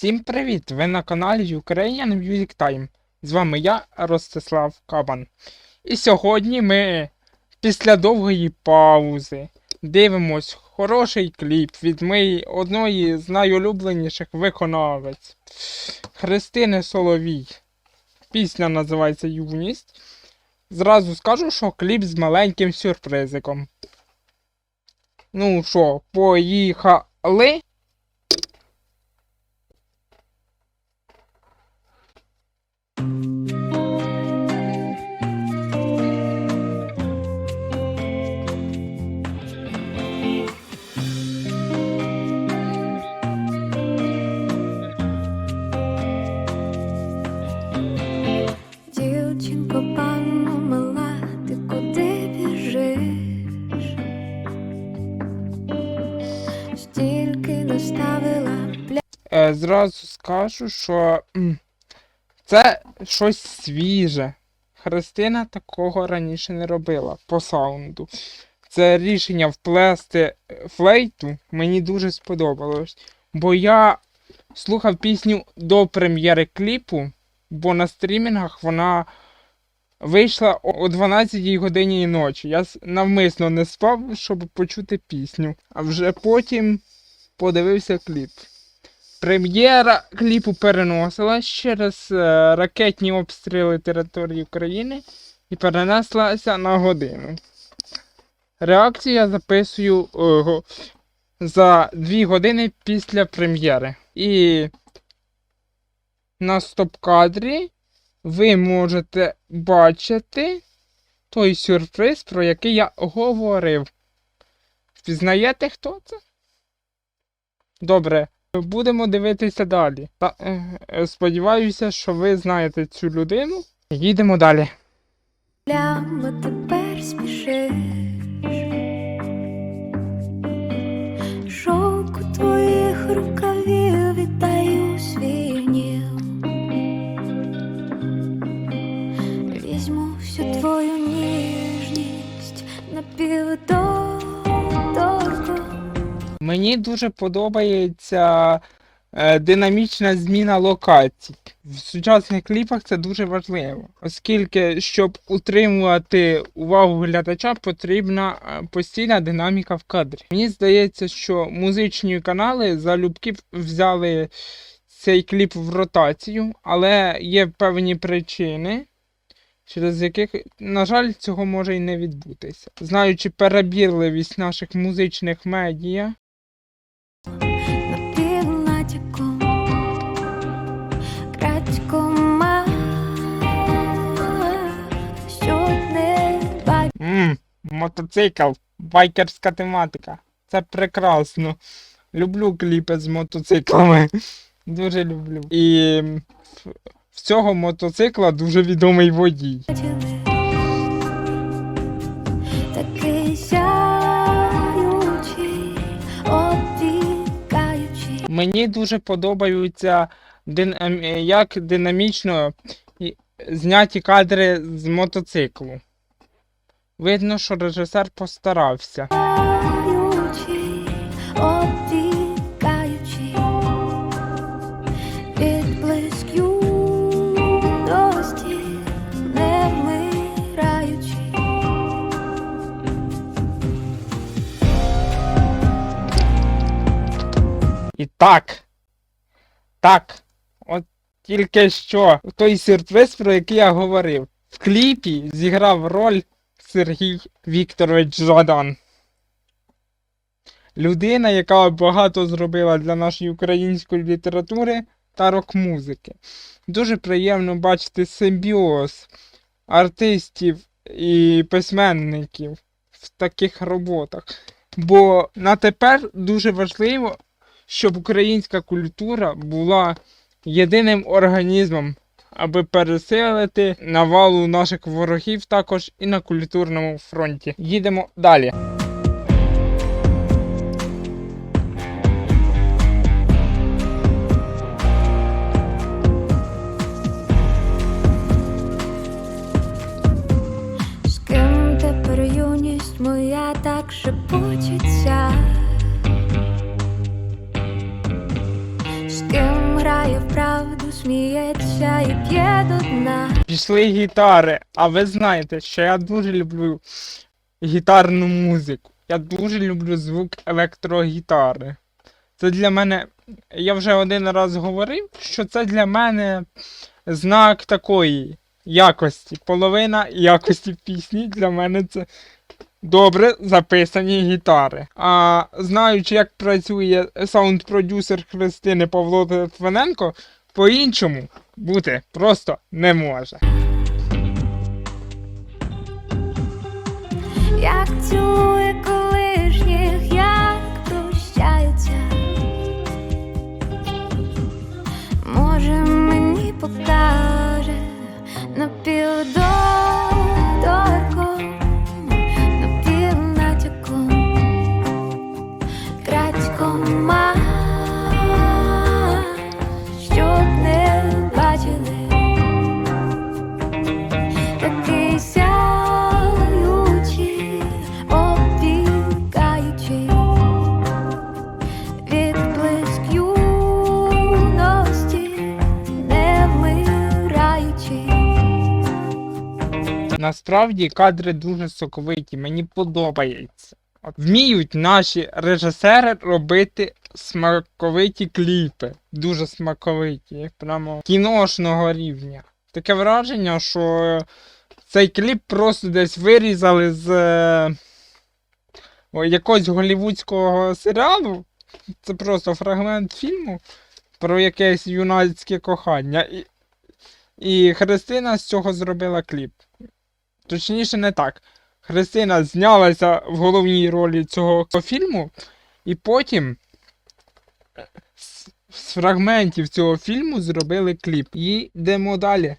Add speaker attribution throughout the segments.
Speaker 1: Всім привіт! Ви на каналі Ukrainian Music Time. З вами я, Ростислав Кабан. І сьогодні ми після довгої паузи дивимось хороший кліп від моєї одної з найулюбленіших виконавець Христини Соловій. Пісня називається Юність. Зразу скажу, що кліп з маленьким сюрпризиком. Ну що, поїхали? Зразу скажу, що це щось свіже. Христина такого раніше не робила по саунду. Це рішення вплести е, флейту мені дуже сподобалось. Бо я слухав пісню до прем'єри кліпу, бо на стрімінгах вона вийшла о о 12 годині ночі. Я навмисно не спав, щоб почути пісню. А вже потім подивився кліп. Прем'єра кліпу переносилась через е, ракетні обстріли території України і перенеслася на годину. Реакцію я записую е, за 2 години після прем'єри. І на стоп-кадрі ви можете бачити той сюрприз, про який я говорив. Впізнаєте, хто це? Добре. Будемо дивитися далі. Та, е, е, сподіваюся, що ви знаєте цю людину. Їдемо далі.
Speaker 2: плями тепер спішиш.
Speaker 1: Мені дуже подобається е, динамічна зміна локацій. В сучасних кліпах це дуже важливо, оскільки, щоб утримувати увагу глядача, потрібна е, постійна динаміка в кадрі. Мені здається, що музичні канали залюбки взяли цей кліп в ротацію, але є певні причини. Через яких, на жаль, цього може і не відбутися. Знаючи перебірливість наших музичних медіа, мотоцикл, байкерська тематика. Це прекрасно. Люблю кліпи з мотоциклами. Дуже люблю. І в- цього мотоцикла дуже відомий водій. Мені дуже подобаються дин- е, як динамічно зняті кадри з мотоциклу. Видно, що режисер постарався. І так. Так. От тільки що той сюрприз, про який я говорив. В кліпі зіграв роль Сергій Вікторович Жадан. Людина, яка багато зробила для нашої української літератури та рок-музики. Дуже приємно бачити симбіоз артистів і письменників в таких роботах. Бо на тепер дуже важливо, щоб українська культура була єдиним організмом, аби пересилити навалу наших ворогів також і на культурному фронті. Їдемо далі.
Speaker 2: З ким так шепочеться? З ким грає вправду, сміється і п'є до дна.
Speaker 1: Пішли гітари. А ви знаєте, що я дуже люблю гітарну музику. Я дуже люблю звук електрогітари. Це для мене. Я вже один раз говорив, що це для мене знак такої якості. Половина якості пісні для мене це добре записані гітари. А знаючи, як працює саунд-продюсер Христини Павло Литвиненко, по-іншому бути просто не може.
Speaker 2: Як цю колишніх,
Speaker 1: Насправді кадри дуже соковиті, мені подобається. От вміють наші режисери робити смаковиті кліпи. Дуже смаковиті, прямо кіношного рівня. Таке враження, що цей кліп просто десь вирізали з е, якогось голівудського серіалу. Це просто фрагмент фільму про якесь юнацьке кохання. І, і Христина з цього зробила кліп. Точніше, не так. Христина знялася в головній ролі цього фільму, і потім з, фрагментів цього фільму зробили кліп. І йдемо далі.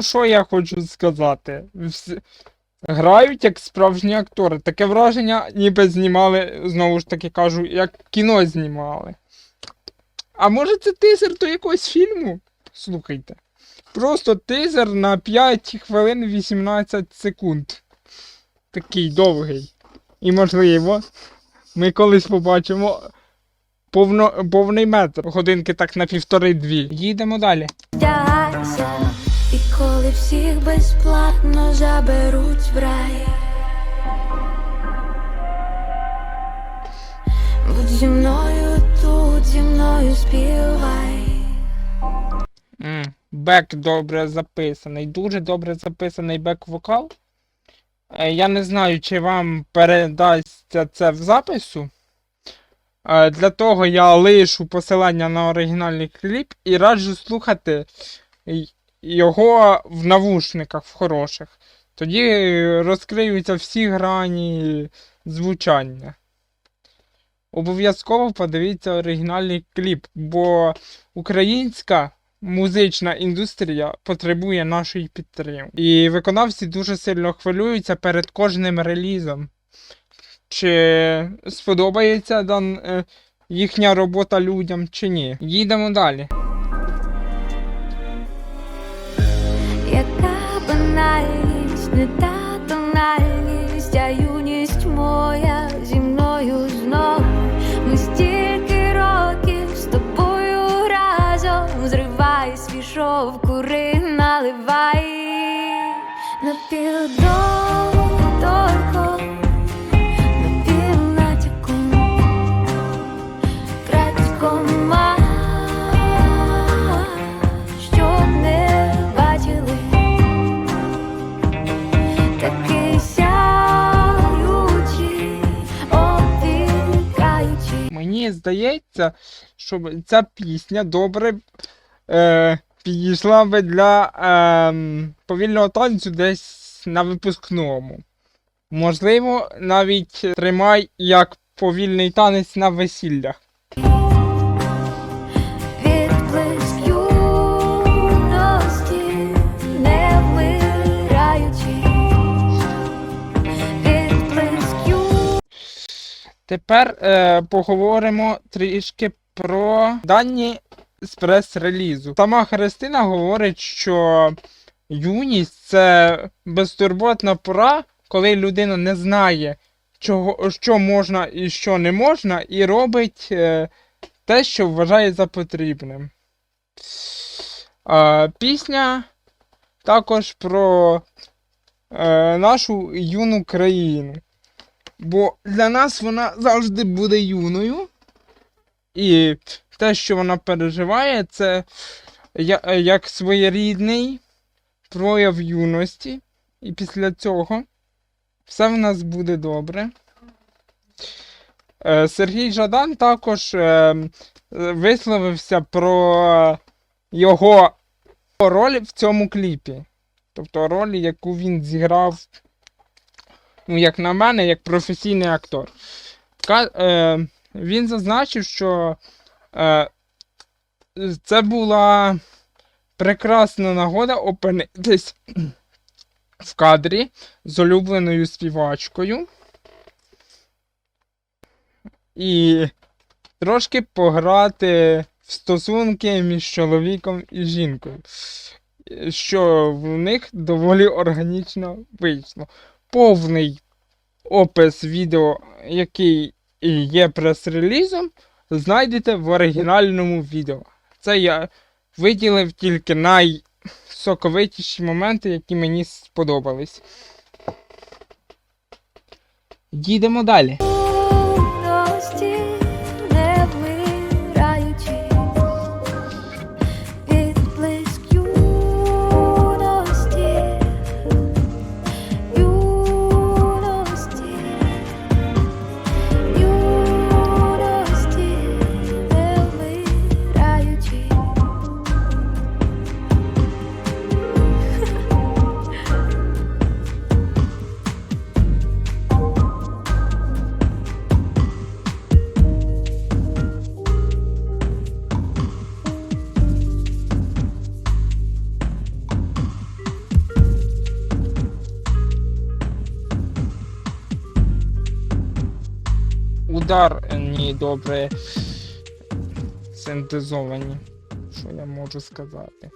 Speaker 1: Що я хочу сказати? Грають як справжні актори. Таке враження, ніби знімали, знову ж таки кажу, як кіно знімали. А може це тизер до якогось фільму? Слухайте. Просто тизер на 5 хвилин 18 секунд. Такий довгий. І можливо, ми колись побачимо повно, повний метр. Годинки так на півтори-дві. Їдемо далі.
Speaker 2: І коли всіх безплатно заберуть в рай. Будь зі мною тут, зі мною співай.
Speaker 1: Бек добре записаний, дуже добре записаний бек-вокал. Е, Я не знаю, чи вам передасться це в запису. Е, Для того я лишу посилання на оригінальний кліп і раджу слухати його в навушниках в хороших. Тоді розкриються всі грані звучання. Обов'язково подивіться оригінальний кліп, бо українська музична індустрія потребує нашої підтримки. І виконавці дуже сильно хвилюються перед кожним релізом. Чи сподобається дан, е, їхня робота людям, чи ні. Їдемо далі.
Speaker 2: the
Speaker 1: time здається, що ця пісня добре е, підійшла би для е, повільного танцю десь на випускному. Можливо, навіть тримай як повільний танець на весіллях. Тепер е, поговоримо трішки про дані з прес-релізу. Сама Христина говорить, що юність це безтурботна пора, коли людина не знає, чого, що можна і що не можна, і робить е, те, що вважає за потрібним. Е, пісня також про е, нашу юну країну. Бо для нас вона завжди буде юною. І те, що вона переживає, це е, як своєрідний прояв юності. І після цього все в нас буде добре. Е, Сергій Жадан також е, висловився про його роль в цьому кліпі. Тобто роль, яку він зіграв ну, як на мене, як професійний актор. Е, він зазначив, що е, це була прекрасна нагода опинитись в кадрі з улюбленою співачкою. І трошки пограти в стосунки між чоловіком і жінкою. Що в них доволі органічно вийшло повний опис відео, який є прес-релізом, знайдете в оригінальному відео. Це я виділив тільки найсоковитіші моменти, які мені сподобались. Їдемо далі. Ударні добре синтезовані. Що я можу сказати?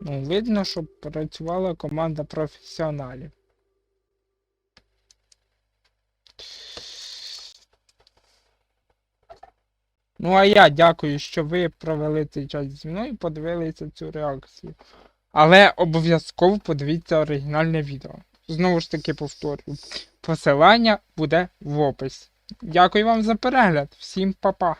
Speaker 1: Ну, видно, що працювала команда професіоналів. Ну, а я дякую, що ви провели цей час зі мною і подивилися цю реакцію. Але обов'язково подивіться оригінальне відео. Знову ж таки повторюю, посилання буде в описі. Дякую вам за перегляд. Всім па-па.